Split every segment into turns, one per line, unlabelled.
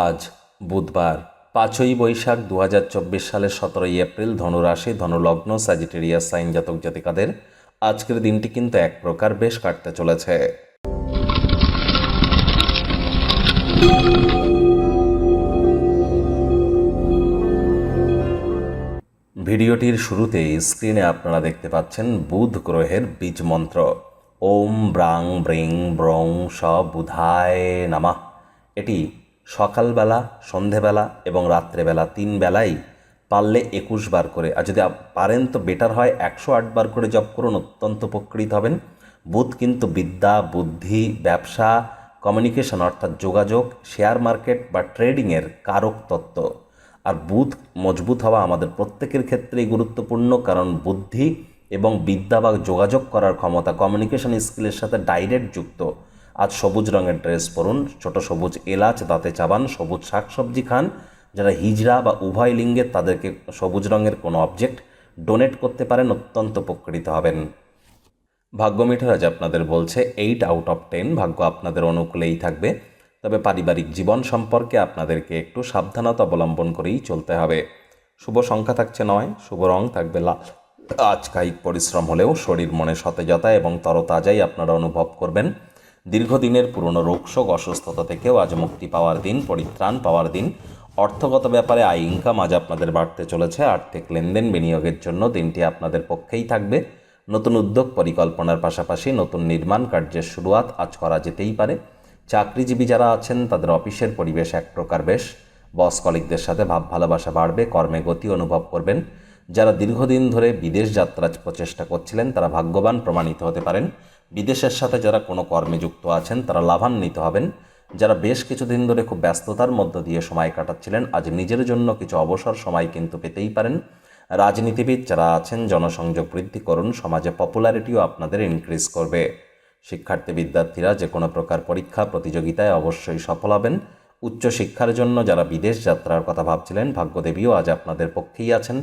আজ বুধবার, পাঁচই বৈশাখ দু হাজার চব্বিশ সালের সতেরোই এপ্রিল ধনুরাশি ধনুলগ্ন স্যাজিটেরিয়াস সাইন জাতক জাতিকাদের আজকের দিনটি কিন্তু এক প্রকার বেশ কাটতে চলেছে। ভিডিওটির শুরুতে স্ক্রিনে আপনারা দেখতে পাচ্ছেন বুধ গ্রহের বীজ মন্ত্র। ওম ব্রাং ব্রিং ব্রং স বুধায় নামা। এটি সকালবেলা, সন্ধেবেলা এবং রাত্রেবেলা তিন বেলাই পারলে একুশ বার করে। আর যদি পারেন তো বেটার হয়, একশো আট বার করে জপ করুন, অত্যন্ত উপকৃত হবেন। বুধ কিন্তু বিদ্যা, বুদ্ধি, ব্যবসা কমিউনিকেশন অর্থাৎ যোগাযোগ শেয়ার মার্কেট বা ট্রেডিংয়ের কারক তত্ত্ব। আর বুধ মজবুত হওয়া আমাদের প্রত্যেকের ক্ষেত্রেই গুরুত্বপূর্ণ, কারণ বুদ্ধি এবং বিদ্যা বা যোগাযোগ করার ক্ষমতা কমিউনিকেশন স্কিলের সাথে ডাইরেক্ট যুক্ত। আজ সবুজ রঙের ড্রেস পরুন, ছোট সবুজ এলাচ, দাঁতে চাবান, সবুজ শাকসবজি খান। যারা হিজড়া বা উভয় লিঙ্গের, তাদেরকে সবুজ রঙের কোনো অবজেক্ট ডোনেট করতে পারেন, অত্যন্ত উপকৃত হবেন। ভাগ্য মিঠারাজ আপনাদের বলছে এইট আউট অফ টেন ভাগ্য আপনাদের অনুকূলেই থাকবে। তবে পারিবারিক জীবন সম্পর্কে আপনাদেরকে একটু সাবধানতা অবলম্বন করেই চলতে হবে। শুভ সংখ্যা থাকছে নয়, শুভ রং থাকবে লাল। আজ কায়িক পরিশ্রম হলেও শরীর মনে সতেজতা এবং তরতাজাই আপনারা অনুভব করবেন। দীর্ঘদিনের পুরনো রোগশোক, অসুস্থতা থেকেও আজ মুক্তি পাওয়ার দিন, পরিত্রাণ পাওয়ার দিন। অর্থগত ব্যাপারে আয় ইনকাম আজ আপনাদের বাড়তে চলেছে। আর্থিক লেনদেন বিনিয়োগের জন্য দিনটি আপনাদের পক্ষেই থাকবে। নতুন উদ্যোগ পরিকল্পনার পাশাপাশি নতুন নির্মাণ কার্যের শুরুয়াত আজ করা যেতেই পারে। চাকরিজীবী যারা আছেন, তাদের অফিসের পরিবেশ এক প্রকার বেশ। বস কলিকদের সাথে ভাব ভালোবাসা বাড়বে, কর্মে গতি অনুভব করবেন। যারা দীর্ঘদিন ধরে বিদেশ যাত্রার প্রচেষ্টা করছিলেন, তারা ভাগ্যবান প্রমাণিত হতে পারেন। বিদেশের সাথে যারা কোনো কর্মে যুক্ত আছেন, তারা লাভান্বিত হবেন। যারা বেশ কিছুদিন ধরে খুব ব্যস্ততার মধ্য দিয়ে সময় কাটাচ্ছিলেন, আজ নিজের জন্য কিছু অবসর সময় কিন্তু পেতেই পারেন। রাজনীতিবিদ যারা আছেন, জনসংযোগ বৃদ্ধি করুন, সমাজে পপুলারিটিও আপনাদের ইনক্রিজ করবে। শিক্ষার্থী বিদ্যার্থীরা যে কোনো প্রকার পরীক্ষা, প্রতিযোগিতায় অবশ্যই সফল হবেন। উচ্চ শিক্ষার জন্য যারা বিদেশ যাত্রার কথা ভাবছিলেন, ভাগ্যদেবীও আজ আপনাদের পক্ষেই আছেন।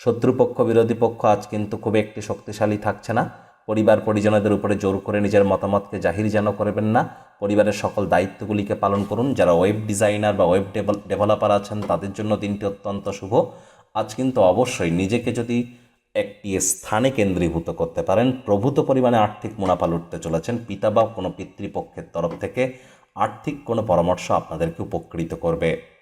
শত্রুপক্ষ, বিরোধী পক্ষ আজ কিন্তু খুব একটি শক্তিশালী থাকছে না। পরিবার পরিজনদের উপরে জোর করে নিজের মতামতকে জাহির যেন করবেন না। পরিবারের সকল দায়িত্বগুলিকে পালন করুন। যারা ওয়েব ডিজাইনার বা ওয়েব ডেভেলপার আছেন, তাদের জন্য দিনটি অত্যন্ত শুভ। আজ কিন্তু অবশ্যই নিজেকে যদি একটি স্থানে কেন্দ্রীভূত করতে পারেন, প্রভূত পরিমাণে আর্থিক মুনাফা লুটতে চলেছেন। পিতা বা কোনো পিতৃপক্ষের তরফ থেকে আর্থিক কোনো পরামর্শ আপনাদেরকে উপকৃত করবে।